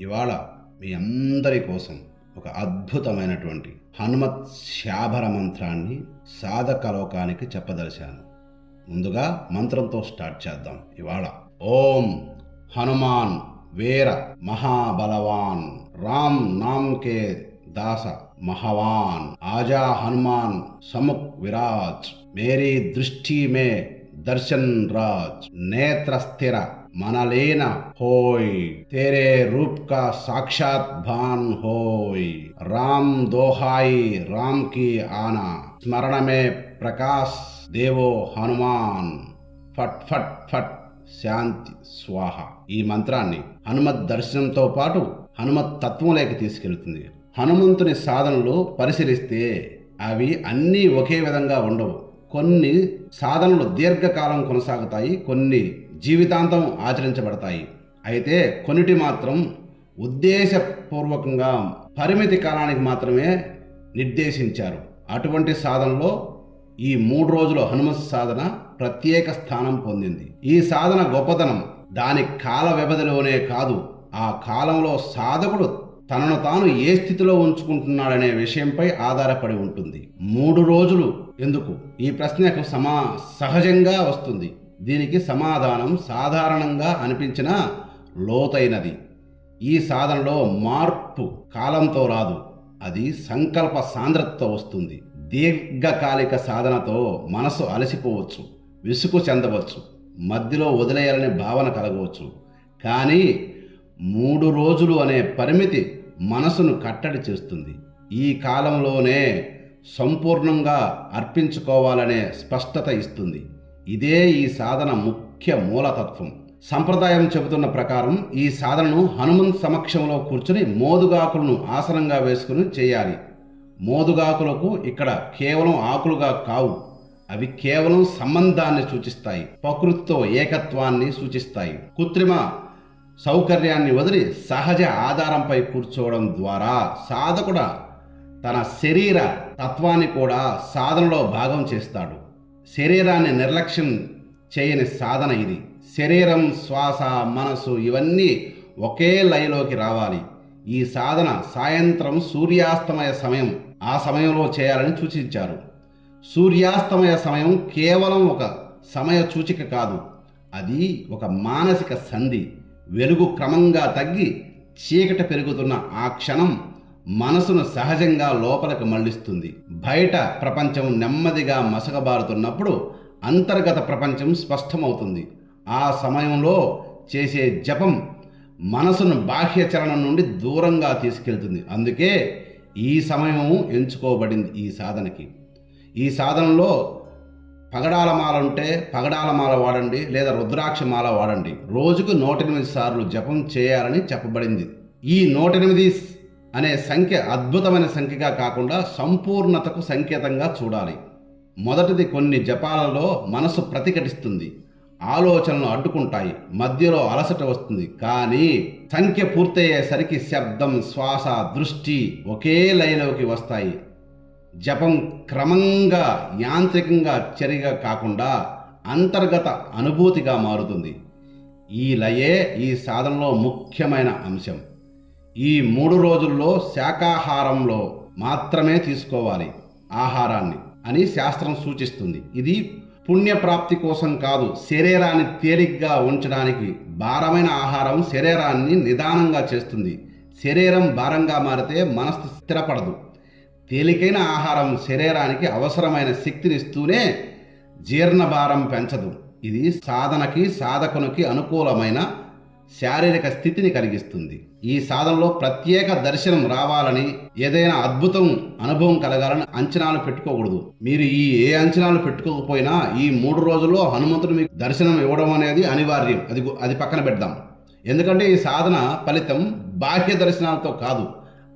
ఇవాళ మీ అందరి కోసం ఒక అద్భుతమైనటువంటి హనుమత్ శాభర మంత్రాన్ని సాధకలోకానికి చెప్పదలిచాను. ముందుగా మంత్రంతో స్టార్ట్ చేద్దాం. ఇవాళ ఓం హనుమాన్ వీర మహాబలవాన్ రామ్ నామ్ కే దాస మహవాన్ ఆజా హనుమాన్ సముక్ విరాజ్ మేరీ దృష్టి మే దర్శన్ రాజ్ నేత్ర స్థిర మనలీన హోయ్ తేరే రూప్ కా సాక్షాత్ భాన్ హోయ్ రామ్ దోహాయి రామ్కి ఆనా స్మరణమే ప్రకాశ్ దేవో హనుమాన్ ఫట్ ఫట్ ఫట్ శాంతి స్వాహ ఈ మంత్రాన్ని హనుమత్ దర్శనంతో పాటు హనుమత్ తత్వంలోకి తీసుకెళ్తుంది. హనుమంతుని సాధనలు పరిశీలిస్తే అవి అన్నీ ఒకే విధంగా ఉండవు. కొన్ని సాధనలు దీర్ఘకాలం కొనసాగుతాయి కొన్ని జీవితాంతం ఆచరించబడతాయి. అయితే కొన్నిటి మాత్రం ఉద్దేశపూర్వకంగా పరిమితి కాలానికి మాత్రమే నిర్దేశించారు. అటువంటి సాధనలో ఈ మూడు రోజుల హనుమత్ సాధన ప్రత్యేక స్థానం పొందింది. ఈ సాధన గొప్పతనం దాని కాల వ్యవధిలోనే కాదు ఆ కాలంలో సాధకుడు తనను తాను ఏ స్థితిలో ఉంచుకుంటున్నాడనే విషయంపై ఆధారపడి ఉంటుంది. మూడు రోజులు ఎందుకు? ఈ ప్రశ్నకు సమా సహజంగా వస్తుంది. దీనికి సమాధానం సాధారణంగా అనిపించిన లోతైనది. ఈ సాధనలో మార్పు కాలంతో రాదు. అది సంకల్ప సాంద్రతతో వస్తుంది. దీర్ఘకాలిక సాధనతో మనసు అలసిపోవచ్చు విసుగు చెందవచ్చు మధ్యలో వదిలేయాలనే భావన కలగవచ్చు. కానీ మూడు రోజులు అనే పరిమితి మనసును కట్టడి చేస్తుంది. ఈ కాలంలోనే సంపూర్ణంగా అర్పించుకోవాలనే స్పష్టత ఇస్తుంది. ఇదే ఈ సాధన ముఖ్య మూలతత్వం. సంప్రదాయం చెబుతున్న ప్రకారం ఈ సాధనను హనుమంత్ సమక్షంలో కూర్చుని మోదుగాకులను ఆసనంగా వేసుకుని చేయాలి. మోదుగాకులకు ఇక్కడ కేవలం ఆకులుగా కావు. అవి కేవలం సంబంధాన్ని సూచిస్తాయి. ప్రకృతితో ఏకత్వాన్ని సూచిస్తాయి. కృత్రిమ సౌకర్యాన్ని వదిలి సహజ ఆధారంపై కూర్చోవడం ద్వారా సాధకుడ తన శరీర తత్వాన్ని కూడా సాధనలో భాగం చేస్తాడు. శరీరాన్ని నిర్లక్ష్యం చేయని సాధన ఇది. శరీరం శ్వాస మనసు ఇవన్నీ ఒకే లయలోకి రావాలి. ఈ సాధన సాయంత్రం సూర్యాస్తమయ సమయం ఆ సమయంలో చేయాలని సూచించారు. సూర్యాస్తమయ సమయం కేవలం ఒక సమయ సూచిక కాదు. అది ఒక మానసిక సంధి. వెలుగు క్రమంగా తగ్గి చీకట పెరుగుతున్న ఆ క్షణం మనసును సహజంగా లోపలికి మళ్ళిస్తుంది బయట ప్రపంచం నెమ్మదిగా మసకబారుతున్నప్పుడు అంతర్గత ప్రపంచం స్పష్టమవుతుంది. ఆ సమయంలో చేసే జపం మనసును బాహ్య చలనం నుండి దూరంగా తీసుకెళ్తుంది. అందుకే ఈ సమయము ఎంచుకోబడింది ఈ సాధనకి. ఈ సాధనలో పగడాల మాల ఉంటే పగడాల మాల వాడండి లేదా రుద్రాక్ష మాల వాడండి. రోజుకు నూట ఎనిమిది సార్లు జపం చేయాలని చెప్పబడింది. ఈ నూట ఎనిమిది అనే సంఖ్య అద్భుతమైన సంఖ్యగా కాకుండా సంపూర్ణతకు సంకేతంగా చూడాలి. మొదటిది కొన్ని జపాలలో మనసు ప్రతిఘటిస్తుంది. ఆలోచనలు అడ్డుకుంటాయి. మధ్యలో అలసట వస్తుంది. కానీ సంఖ్య పూర్తయ్యేసరికి శబ్దం శ్వాస దృష్టి ఒకే లైన్లోకి వస్తాయి. జపం క్రమంగా యాంత్రికంగా చర్యగా కాకుండా అంతర్గత అనుభూతిగా మారుతుంది. ఈ లయే ఈ సాధనలో ముఖ్యమైన అంశం. ఈ మూడు రోజుల్లో శాకాహారంలో మాత్రమే తీసుకోవాలి ఆహారాన్ని అని శాస్త్రం సూచిస్తుంది. ఇది పుణ్యప్రాప్తి కోసం కాదు శరీరాన్ని తేలిగ్గా ఉంచడానికి భారమైన ఆహారం శరీరాన్ని నిదానంగా చేస్తుంది. శరీరం భారంగా మారితే మనస్సు స్థిరపడదు. తేలికైన ఆహారం శరీరానికి అవసరమైన శక్తినిస్తూనే జీర్ణభారం పెంచదు. ఇది సాధనకి సాధకునికి అనుకూలమైన శారీరక స్థితిని కలిగిస్తుంది. ఈ సాధనలో ప్రత్యేక దర్శనం రావాలని ఏదైనా అద్భుతం అనుభవం కలగాలని అంచనాలు పెట్టుకోకూడదు. మీరు ఈ ఏ అంచనాలు పెట్టుకోకపోయినా ఈ మూడు రోజుల్లో హనుమంతుడు మీకు దర్శనం ఇవ్వడం అనేది అనివార్యం. అది అది పక్కన పెడదాం. ఎందుకంటే ఈ సాధన ఫలితం బాహ్య దర్శనాలతో కాదు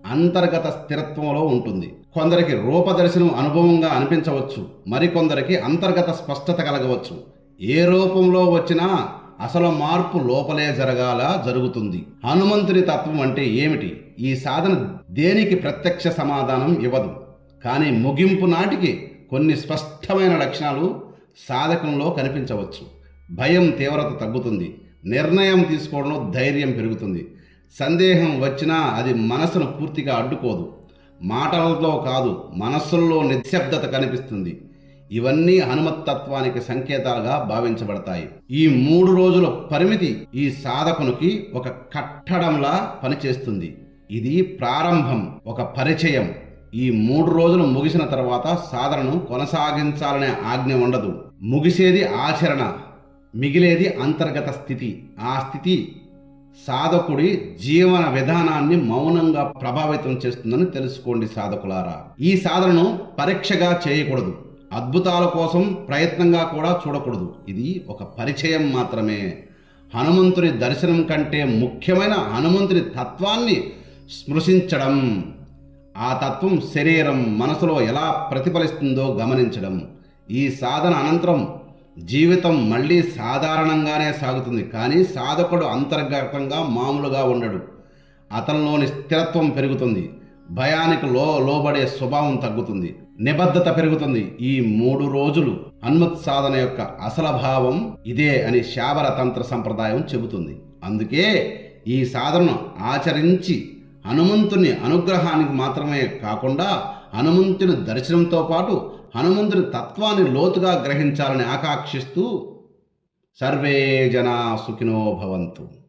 అంతర్గత స్థిరత్వంలో ఉంటుంది. కొందరికి రూపదర్శనం అనుభవంగా అనిపించవచ్చు మరికొందరికి అంతర్గత స్పష్టత కలగవచ్చు. ఏ రూపంలో వచ్చినా అసలు మార్పు లోపలే జరగాల జరుగుతుంది. హనుమంతుని తత్వం అంటే ఏమిటి? ఈ సాధన దేనికి ప్రత్యక్ష సమాధానం ఇవ్వదు. కానీ ముగింపు నాటికి కొన్ని స్పష్టమైన లక్షణాలు సాధకంలో కనిపించవచ్చు. భయం తీవ్రత తగ్గుతుంది. నిర్ణయం తీసుకోవడంలో ధైర్యం పెరుగుతుంది. సందేహం వచ్చినా అది మనసును పూర్తిగా అడ్డుకోదు. మాటలతో కాదు మనస్సుల్లో నిశ్శబ్దత కనిపిస్తుంది. ఇవన్నీ హనుమత్తత్వానికి సంకేతాలుగా భావించబడతాయి. ఈ మూడు రోజుల పరిమితి ఈ సాధకునికి ఒక కట్టడంలా పనిచేస్తుంది. ఇది ప్రారంభం ఒక పరిచయం. ఈ మూడు రోజులు ముగిసిన తర్వాత సాధనను కొనసాగించాలనే ఆజ్ఞ ఉండదు. ముగిసేది ఆచరణ మిగిలేది అంతర్గత స్థితి. ఆ స్థితి సాధకుడి జీవన విధానాన్ని మౌనంగా ప్రభావితం చేస్తుందని తెలుసుకోండి సాధకులారా. ఈ సాధనను పరీక్షగా చేయకూడదు. అద్భుతాల కోసం ప్రయత్నంగా కూడా చూడకూడదు. ఇది ఒక పరిచయం మాత్రమే. హనుమంతుని దర్శనం కంటే ముఖ్యమైన హనుమంతుని తత్వాన్ని స్పృశించడం ఆ తత్వం శరీరం మనసులో ఎలా ప్రతిఫలిస్తుందో గమనించడం ఈ సాధన అనంతరం జీవితం మళ్ళీ సాధారణంగానే సాగుతుంది. కానీ సాధకుడు అంతర్గతంగా మామూలుగా ఉండడు. అతనిలోని స్థిరత్వం పెరుగుతుంది. భయానికి లో లోబడే స్వభావం తగ్గుతుంది. నిబద్ధత పెరుగుతుంది. ఈ మూడు రోజులు హనుమత్ సాధన యొక్క అసల భావం ఇదే అని శాబర తంత్ర సంప్రదాయం చెబుతుంది. అందుకే ఈ సాధనను ఆచరించి హనుమంతుని అనుగ్రహానికి మాత్రమే కాకుండా హనుమంతుని దర్శనంతో పాటు హనుమంతుని తత్వాన్ని లోతుగా గ్రహించాలని ఆకాంక్షిస్తూ సర్వే జనా సుఖినో భవంతు.